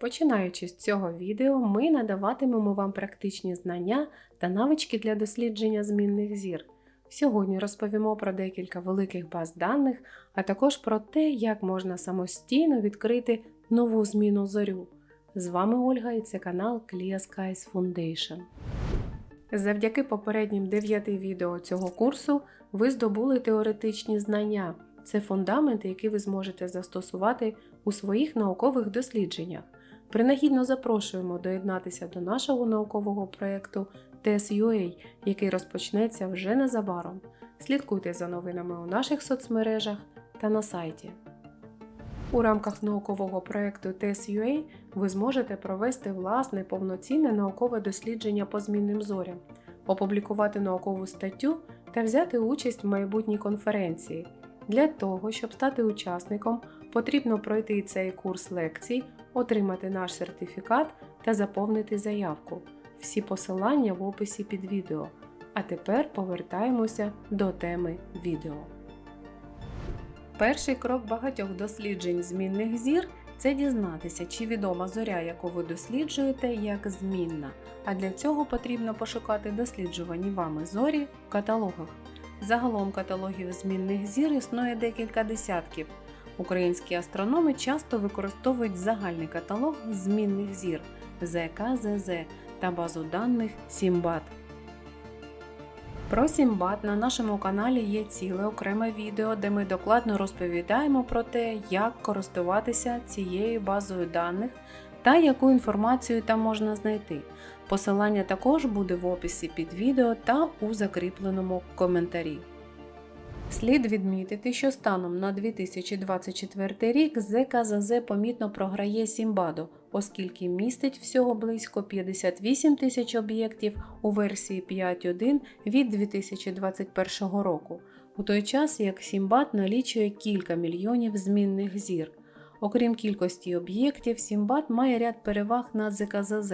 Починаючи з цього відео, ми надаватимемо вам практичні знання та навички для дослідження змінних зір. Сьогодні розповімо про декілька великих баз даних, а також про те, як можна самостійно відкрити нову зміну зорю. З вами Ольга і це канал Clear Skies Foundation. Завдяки попереднім 9 відео цього курсу ви здобули теоретичні знання. Це фундаменти, які ви зможете застосувати у своїх наукових дослідженнях. Принагідно запрошуємо доєднатися до нашого наукового проєкту TES.UA, який розпочнеться вже незабаром. Слідкуйте за новинами у наших соцмережах та на сайті. У рамках наукового проєкту TES.UA ви зможете провести власне повноцінне наукове дослідження по змінним зорям, опублікувати наукову статтю та взяти участь в майбутній конференції. Для того, щоб стати учасником, потрібно пройти цей курс лекцій, отримати наш сертифікат та заповнити заявку. Всі посилання в описі під відео. А тепер повертаємося до теми відео. Перший крок багатьох досліджень змінних зір це дізнатися, чи відома зоря, яку ви досліджуєте, як змінна. А для цього потрібно пошукати досліджувані вами зорі в каталогах. Загалом каталогів змінних зір існує декілька десятків. Українські астрономи часто використовують загальний каталог змінних зір ЗКЗЗ та базу даних Сімбат. Про Сімбат на нашому каналі є ціле окреме відео, де ми докладно розповідаємо про те, як користуватися цією базою даних та яку інформацію там можна знайти. Посилання також буде в описі під відео та у закріпленому коментарі. Слід відмітити, що станом на 2024 рік ЗКЗЗ помітно програє Сімбаду, оскільки містить всього близько 58 тисяч об'єктів у версії 5.1 від 2021 року, у той час як Сімбад налічує кілька мільйонів змінних зір. Окрім кількості об'єктів, Сімбад має ряд переваг над ЗКЗЗ,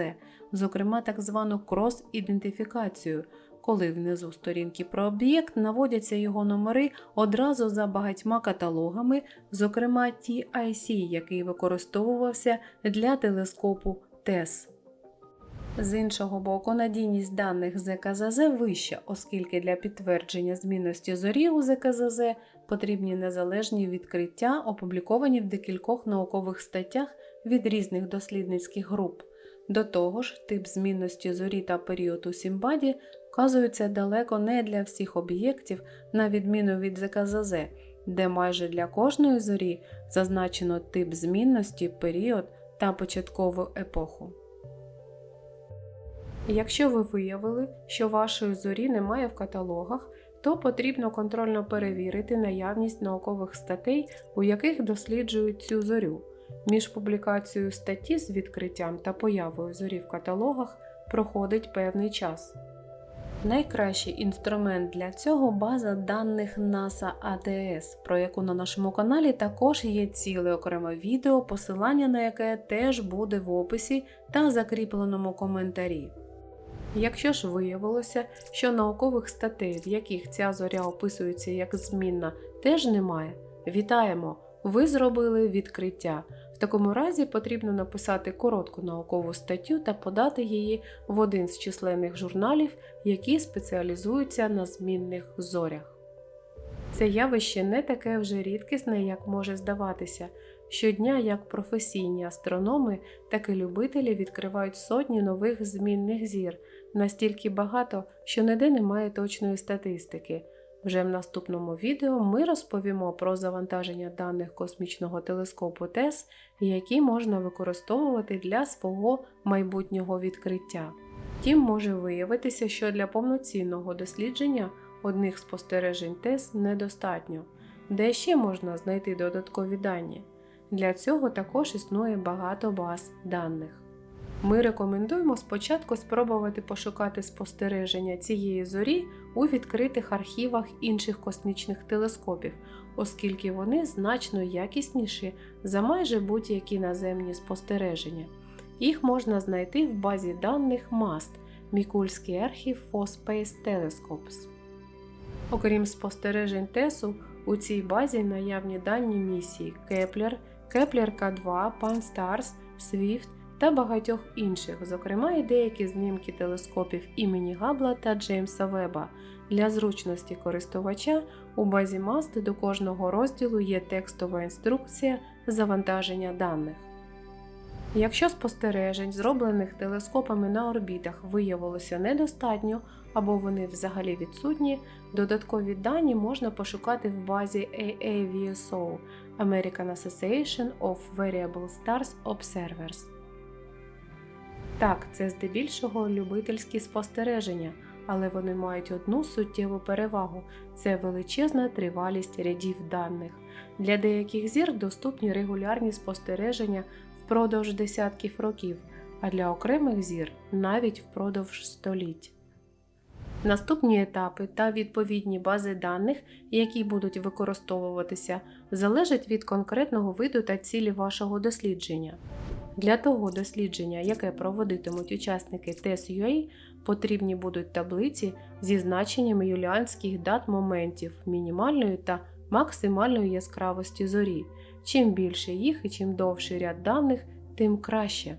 зокрема так звану крос-ідентифікацію, коли внизу сторінки про об'єкт наводяться його номери одразу за багатьма каталогами, зокрема TIC, який використовувався для телескопу TESS. З іншого боку, надійність даних ЗКЗЗ вища, оскільки для підтвердження змінності зорі у ЗКЗЗ потрібні незалежні відкриття, опубліковані в декількох наукових статтях від різних дослідницьких груп. До того ж, тип змінності зорі та період у Сімбаді вказується далеко не для всіх об'єктів, на відміну від ЗКЗЗ, де майже для кожної зорі зазначено тип змінності, період та початкову епоху. Якщо ви виявили, що вашої зорі немає в каталогах, то потрібно контрольно перевірити наявність наукових статей, у яких досліджують цю зорю. Між публікацією статті з відкриттям та появою зорі в каталогах проходить певний час. Найкращий інструмент для цього база даних NASA ATS, про яку на нашому каналі також є ціле окреме відео, посилання на яке теж буде в описі та закріпленому коментарі. Якщо ж виявилося, що наукових статей, в яких ця зоря описується як змінна, теж немає, вітаємо! Ви зробили відкриття. В такому разі потрібно написати коротку наукову статтю та подати її в один з численних журналів, які спеціалізуються на змінних зорях. Це явище не таке вже рідкісне, як може здаватися. Щодня як професійні астрономи, так і любителі відкривають сотні нових змінних зір, настільки багато, що ніде немає точної статистики. Вже в наступному відео ми розповімо про завантаження даних космічного телескопу ТЕС, які можна використовувати для свого майбутнього відкриття. Втім, може виявитися, що для повноцінного дослідження одних спостережень ТЕС недостатньо, де ще можна знайти додаткові дані. Для цього також існує багато баз даних. Ми рекомендуємо спочатку спробувати пошукати спостереження цієї зорі у відкритих архівах інших космічних телескопів, оскільки вони значно якісніші за майже будь-які наземні спостереження. Їх можна знайти в базі даних MAST Мікульський архів for Space Telescopes. Окрім спостережень ТЕСу, у цій базі наявні дані місії Кеплер, Кеплер К2, Pan-STARRS Swift та багатьох інших, зокрема і деякі знімки телескопів імені Габла та Джеймса Веба. Для зручності користувача у базі масти до кожного розділу є текстова інструкція завантаження даних. Якщо спостережень, зроблених телескопами на орбітах, виявилося недостатньо або вони взагалі відсутні, додаткові дані можна пошукати в базі AAVSO American Association of Variable Stars Observers. Так, це здебільшого любительські спостереження, але вони мають одну суттєву перевагу це величезна тривалість рядів даних. Для деяких зір доступні регулярні спостереження впродовж десятків років, а для окремих зір навіть впродовж століть. Наступні етапи та відповідні бази даних, які будуть використовуватися, залежать від конкретного виду та цілі вашого дослідження. Для того дослідження, яке проводитимуть учасники TESS.UA, потрібні будуть таблиці зі значеннями юліанських дат моментів мінімальної та максимальної яскравості зорі. Чим більше їх і чим довший ряд даних, тим краще.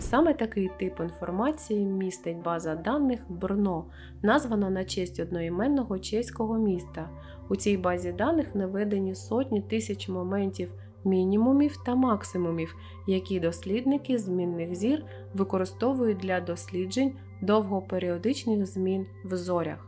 Саме такий тип інформації містить база даних Брно, названа на честь одноіменного чеського міста. У цій базі даних наведені сотні тисяч моментів мінімумів та максимумів, які дослідники змінних зір використовують для досліджень довгоперіодичних змін в зорях.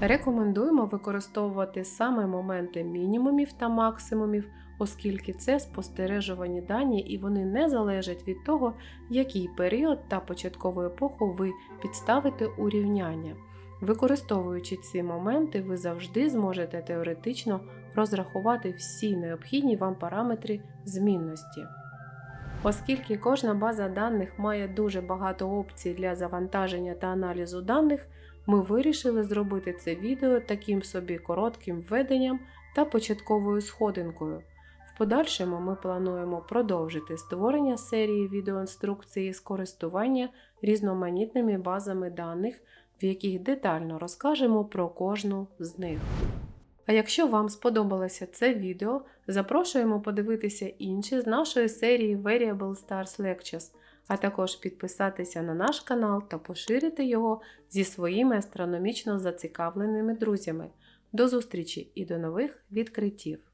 Рекомендуємо використовувати саме моменти мінімумів та максимумів, оскільки це спостережувані дані і вони не залежать від того, який період та початкову епоху ви підставите у рівняння. Використовуючи ці моменти, ви завжди зможете теоретично розрахувати всі необхідні вам параметри змінності. Оскільки кожна база даних має дуже багато опцій для завантаження та аналізу даних, ми вирішили зробити це відео таким собі коротким введенням та початковою сходинкою. В подальшому ми плануємо продовжити створення серії відеоінструкції з користування різноманітними базами даних, в яких детально розкажемо про кожну з них. А якщо вам сподобалося це відео, запрошуємо подивитися інші з нашої серії Variable Stars Lectures, а також підписатися на наш канал та поширити його зі своїми астрономічно зацікавленими друзями. До зустрічі і до нових відкриттів!